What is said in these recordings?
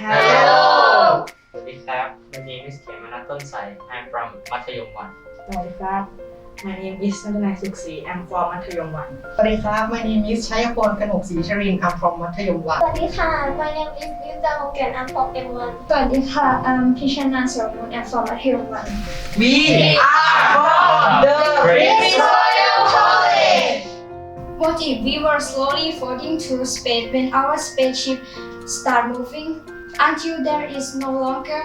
Hello สวัสดีครับ My name is เขมนัทต้นใส I'm from มัธยมวัน สวัสดีครับ My name is นัทนายสุขศรี I'm from มัธยมวัน สวัสดีครับ My name is ชัยพลกนกศรีชรินทร์ I'm from มัธยมวัด สวัสดีค่ะ My name is ลิวจาโฮเกน I'm from M1 สวัสดีค่ะ I'm พิชนาเสรมุนแอมฟอร์มัธยมวัน We are from the British Royal College What if we were slowly floating through space when our spaceship start moving Until there is no longer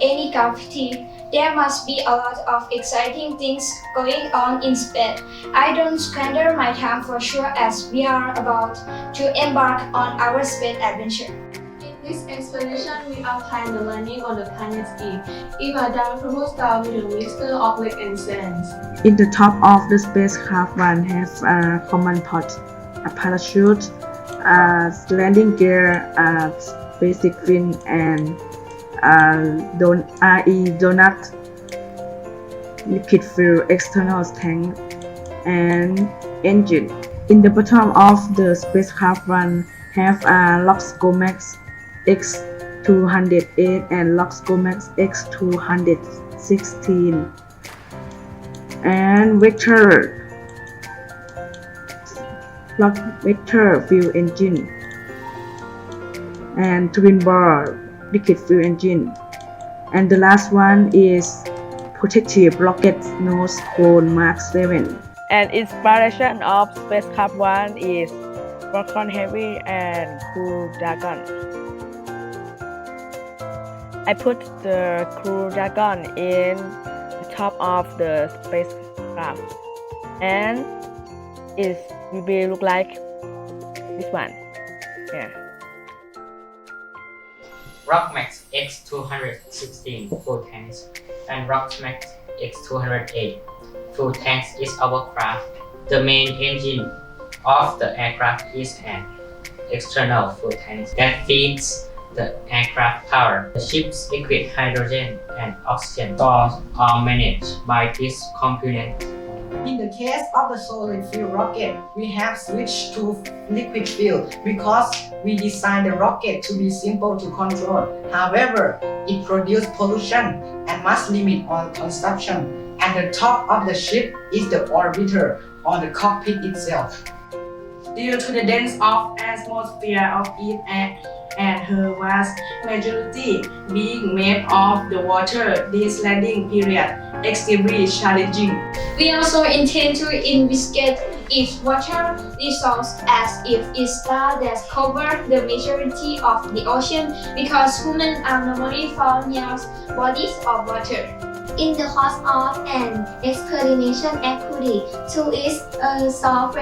any gravity? There must be a lot of exciting things going on in space. I don't squander my time for sure as we are about to embark on our space adventure. In this explanation, we outline the landing on the planet Eve. Eve are done proposed style with a mixture of light and sands. In the top of the spacecraft one has a common pod, a parachute, a landing gear, a basic fin, and a don- uh, RE donut, liquid fuel external tank, and engine. In the bottom of the spacecraft one have a Loxcomax X208 and Loxcomax X216 and vector. Lock vector fuel engine and twin bar liquid fuel engine. And the last one is protective rocket nose cone mark 7 and inspiration of spacecraft one is Falcon Heavy and Crew Dragon. I put the Crew Dragon in the top of the spacecraft and it will be look like this one. Yeah Rockmax X216 full tanks and Rockmax X208 full tanks is our craft. The main engine of the aircraft is an external fuel tank that feeds the aircraft power. The ship's liquid hydrogen and oxygen stores are managed by this component. In the case of the solid fuel rocket, we have switched to liquid fuel because we designed the rocket to be simple to control. However, it produces pollution and must limit oil consumption. At the top of the ship is the orbiter or the cockpit itself. Due to the dense of atmosphere of it and, and her vast majority being made of the water, this landing period extremely challenging. We also intend to investigate if water resource as if it star that cover the majority of the ocean because humans are normally found near bodies of water. In the course of an explanation activity to its uh, a soft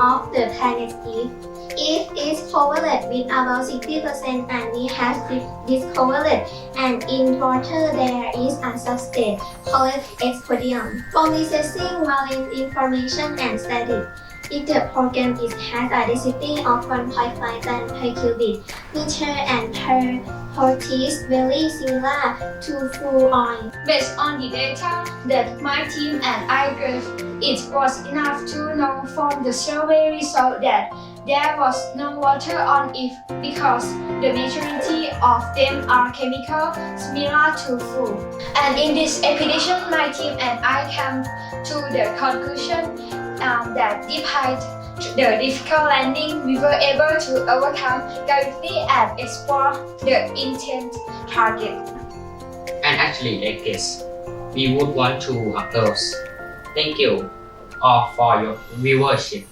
of the planet Eve. Eve is covered with about 60% and have di- discovered and in water there is a substance called expodium. For processing marine information and study, if the program is has a density of 1.5 ton per cubic meter and per port is very similar to full oil. Based on the data that my team and I gave, it was enough to know from the survey result that there was no water on it because the majority of them are chemical similar to food. And in this expedition, my team and I came to the conclusion um, that despite the difficult landing, we were able to overcome gravity and explore the intent target. And actually, like this, we would want to close. Thank you all for your viewership.